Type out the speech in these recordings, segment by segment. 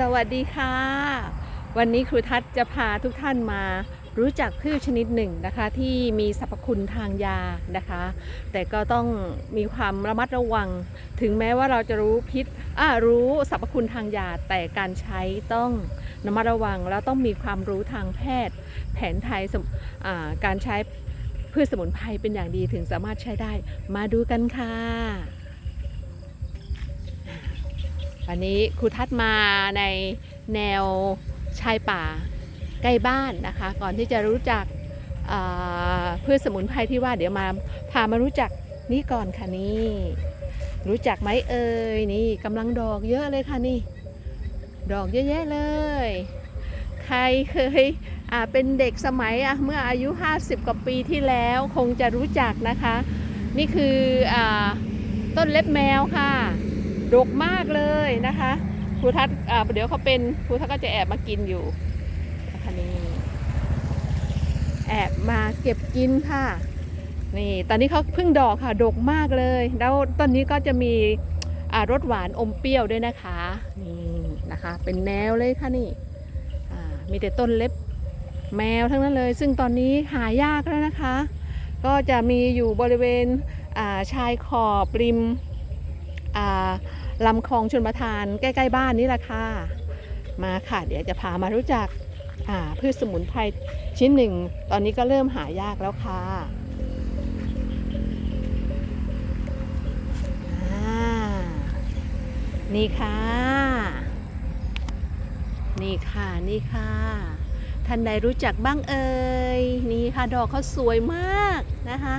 สวัสดีค่ะ วันนี้ครูทัศน์จะพาทุกท่านมารู้จักพืชชนิดหนึ่งนะคะที่มีสรรพคุณทางยานะคะ แต่ก็ต้องมีความระมัดระวัง ถึงแม้ว่าเราจะรู้พิษอ่ารู้สรรพคุณทางยา แต่การใช้ต้องระมัดระวัง แล้วต้องมีความรู้ทางแพทย์ แผนไทยการใช้พืชสมุนไพรเป็นอย่างดีถึงสามารถใช้ได้ มาดูกันค่ะ วันนี้ครูทัศน์มาในแนวชายป่าใกล้บ้านนะคะ ก่อนที่จะรู้จักพืชสมุนไพรที่ว่าเดี๋ยวมาพามารู้จักนี่ก่อนค่ะนี่ รู้จักไหมเอ่ยนี่กำลังดอกเยอะเลยค่ะนี่ ดอกเยอะแยะเลย ใครเคยเป็นเด็กสมัยเมื่ออายุ 50 กว่าปีที่แล้วคงจะรู้จักนะคะ นี่คืออต้นเล็บแมวค่ะ ดกมากเลยนะคะครูทัศน์อ่าเดี๋ยวเขาเป็นครูทัศน์ก็จะแอบมากินอยู่นะคะนี่แอบมาเก็บกินค่ะ นี่ ตอนนี้เขาเพิ่งดอกค่ะ ดกมากเลย แล้วต้นนี้ก็จะมีอ่ารสหวานอมเปรี้ยวด้วยนะคะ นี่นะคะ เป็นแนวเลยค่ะนี่อ่ามีแต่ต้นเล็บแมวทั้งนั้นเลย ซึ่งตอนนี้หายากแล้วนะคะ ก็จะมีอยู่บริเวณอ่าชายขอบริมอ่า ลำคลองชนประทานใกล้ๆบ้านนี่แหละค่ะ มาค่ะ เดี๋ยวจะพามารู้จักพืชสมุนไพรชิ้นหนึ่ง ตอนนี้ก็เริ่มหายากแล้วค่ะนี่ค่ะ นี่ค่ะ นี่ค่ะ ท่านใดรู้จักบ้างเอ่ย นี่ค่ะ ดอกเขาสวยมากนะคะ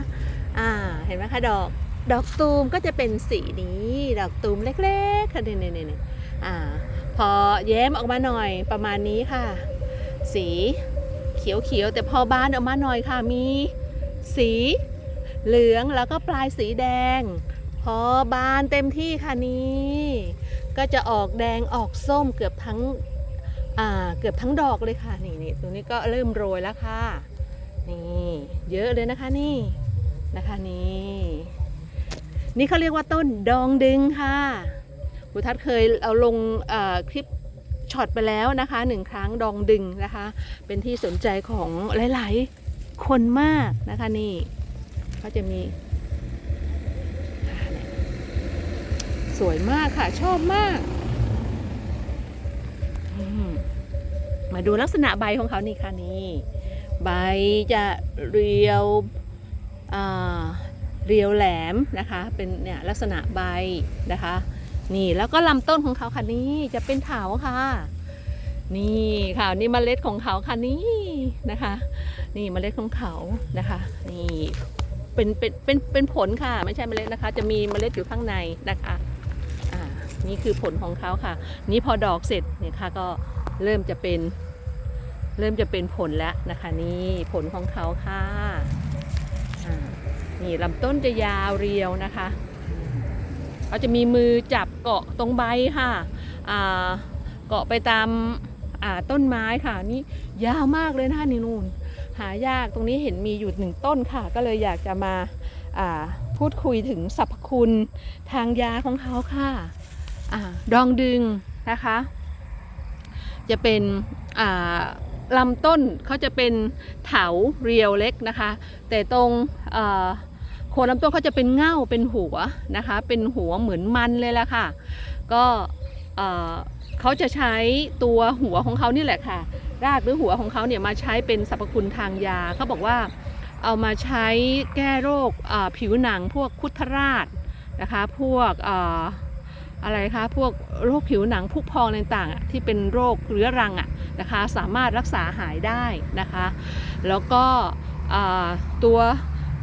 อ่า เห็นไหมคะดอก ดอกตูมก็จะเป็นสีนี้ ดอกตูมเล็กๆค่ะเนี่ยเนี่ยอ่าพอแย้มออกมาหน่อยประมาณนี้ค่ะ สีเขียวๆแต่พอบานออกมาหน่อยค่ะมีสีเหลืองแล้วก็ปลายสีแดง พอบานเต็มที่ค่ะนี้ก็จะออกแดงออกส้มเกือบทั้งอ่าเกือบทั้งดอกเลยค่ะนี่นี่ตรงนี้ก็เริ่มโรยแล้วค่ะนี่เยอะเลยนะคะนี่นะคะนี่ นี่เขาเรียกว่าต้นดองดึงค่ะครูทัศน์เคยเอาลงคลิปช็อตไปแล้วนะคะหนึ่งครั้งดองดึงนะคะ เป็นที่สนใจของหลาย ๆ คนมากนะคะนี่เขาจะมีสวยมากค่ะชอบมากมมาดูลักษณะใบของเขานี่ค่ะนี่ ใบจะเรียวอ่า เรียวแหลมนะคะ เป็นเนี่ยลักษณะใบนะคะ นี่แล้วก็ลำต้นของเขาค่ะนี่จะเป็นเถาค่ะ นี่ค่ะนี่เมล็ดของเขาค่ะนี่นะคะ นี่เมล็ดของเขานะคะ นี่เป็นเป็นเป็นเป็นผลค่ะ ไม่ใช่เมล็ดนะคะ จะมีเมล็ดอยู่ข้างในนะคะอ่านี่คือผลของเขาค่ะ นี่พอดอกเสร็จเนี่ยค่ะก็เริ่มจะเป็น เริ่มจะเป็นผลแล้วนะคะ นี่ผลของเขาค่ะ นี่ลำต้นจะยาวเรียวนะคะเขาจะมีมือจับเกาะตรงใบค่ะเกาะไปตามาต้นไม้ค่ะนี่ยาวมากเลยนะคะนี่นู่นหายากตรงนี้เห็นมีอยู่หนึ่งต้นค่ะ ก็เลยอยากจะมาาพูดคุยถึงสรรพคุณทางยาของเขาค่ะอดองดึงนะคะ จะเป็นลำต้นเขาจะเป็นเถาเรียวเล็กนะคะ แต่ตรง คนลำต้นเขาจะเป็นเง่าเป็นหัวนะคะ เป็นหัวเหมือนมันเลยละค่ะ ก็เขาจะใช้ตัวหัวของเขานี่แหละค่ะ รากหรือหัวของเขาเนี่ยมาใช้เป็นสรรพคุณทางยาเขาบอกว่าเอามาใช้แก้โรคผิวหนังพวกคุดทราชนะคะ พวกออะไรคะพวกโรคผิวหนังพุพองต่างๆที่เป็นโรคเรื้อรังอะนะคะ สามารถรักษาหายได้นะคะ แล้วก็ตัว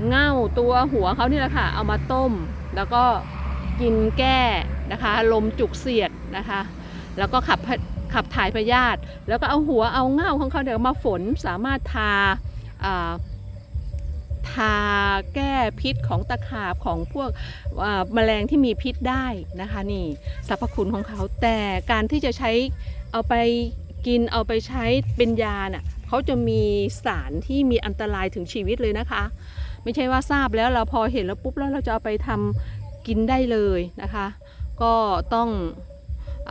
เง่าตัวหัวเขานี่แหละค่ะ เอามาต้ม แล้วก็กินแก้นะคะ ลมจุกเสียดนะคะ แล้วก็ขับขับถ่ายพยาธิแล้วก็เอาหัวเอาเง่าของเขาเดี๋ยวมาฝนสามารถทาทาแก้พิษของตะขาบของพวกแมลงที่มีพิษได้นะคะนี่สรรพคุณของเขาแต่การที่จะใช้เอาไปกินเอาไปใช้เป็นยาน่ะเขาจะมีสารที่มีอันตรายถึงชีวิตเลยนะคะ ไม่ใช่ว่าทราบแล้วเราพอเห็นแล้วปุ๊บแล้วเราจะเอาไปทำกินได้เลยนะคะ ก็ต้อง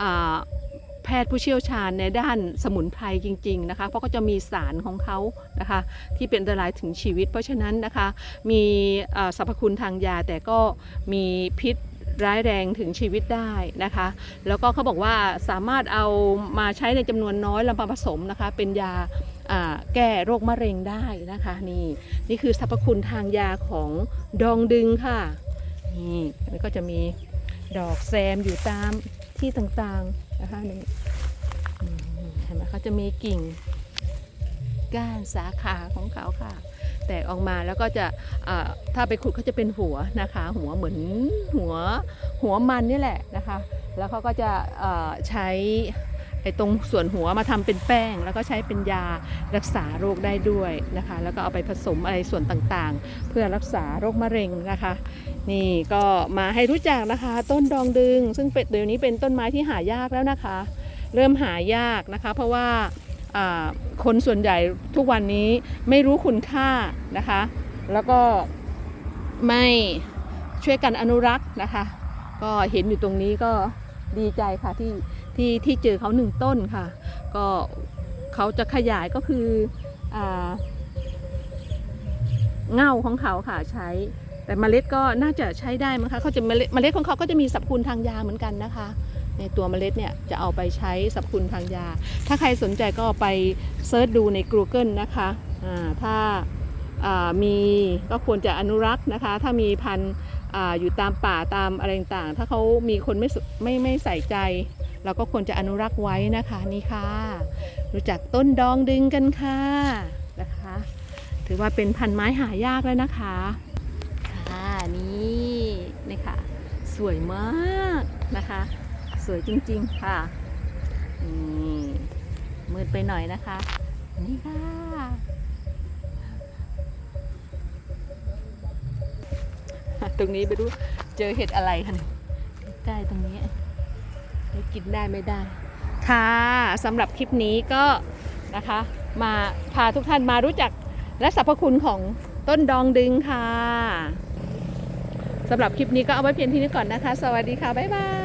อแพทย์ผู้เชี่ยวชาญในด้านสมุนไพรจริง ๆนะคะ เพราะก็จะมีสารของเขานะคะ ที่เป็นอันตรายถึงชีวิต เพราะฉะนั้นนะคะมีสรรพคุณทางยาแต่ก็มีพิษ ร้ายแรงถึงชีวิตได้นะคะ แล้วก็เขาบอกว่าสามารถเอามาใช้ในจำนวนน้อยแล้วมาผสมนะคะ เป็นยาแก้โรคมะเร็งได้นะคะนี่นี่คือสรรพคุณทางยาของดองดึงค่ะนี่แล้วก็จะมีดอกแซมอยู่ตามที่ต่างๆนะคะนี่เห็นไหมเขาจะมีกิ่งก้านสาขาของเขาค่ะ แตกออกมาแล้วก็จะถ้าไปขุดเขาจะเป็นหัวนะคะ หัวเหมือนหัวหัวมันนี่แหละนะคะ แล้วเขาก็จะใช้ไอ้ตรงส่วนหัวมาทำเป็นแป้ง แล้วก็ใช้เป็นยารักษาโรคได้ด้วยนะคะ แล้วก็เอาไปผสมอะไรส่วนต่างๆ เพื่อรักษาโรคมะเร็งนะคะ นี่ก็มาให้รู้จักนะคะ ต้นดองดึง ซึ่งเป็นเดี๋ยวนี้เป็นต้นไม้ที่หายากแล้วนะคะ เริ่มหายากนะคะ เพราะว่า คนส่วนใหญ่ทุกวันนี้ไม่รู้คุณค่านะคะ แล้วก็ไม่ช่วยกันอนุรักษ์นะคะ ก็เห็นอยู่ตรงนี้ก็ดีใจค่ะที่ที่ที่เจอเขาหนึ่งต้นค่ะ ก็เขาจะขยายก็คืออเง่าของเขาค่ะใช้ แต่เมล็ดก็น่าจะใช้ได้มั้งคะเขาจะเมล็ดเมล็ดของเขาก็จะมีสรรพคุณทางยาเหมือนกันนะคะ ในตัวเมล็ดเนี่ยจะเอาไปใช้สรรพคุณทางยา ถ้าใครสนใจก็ไปเซิร์ชดูใน Google นะคะอ่าถ้าามีก็ควรจะอนุรักษ์นะคะ ถ้ามีพันธุ์อยู่ตามป่าตามอะไรต่างๆ ถ้าเขามีคนไม่ไม่ไม่ใส่ใจ เราก็ควรจะอนุรักษ์ไว้นะคะนี่ค่ะ รู้จักต้นดองดึงกันค่ะนะคะ ถือว่าเป็นพันไม้หายากแล้วนะคะค่ะนี่นี่ค่ะสวยมากนะคะ สวยจริง ๆ ค่ะ นี่มืดไปหน่อยนะคะ นี่ค่ะ ตรงนี้ไปดูเจอเห็ดอะไรคะเนี่ยใกล้ตรงนี้ไม่กินได้ไม่ได้ ค่ะสำหรับคลิปนี้ก็นะคะ มาพาทุกท่านมารู้จักและสรรพคุณของต้นดองดึงค่ะสำหรับคลิปนี้ก็เอาไว้เพียงที่นี้ก่อนนะคะ สวัสดีค่ะ บ๊ายบาย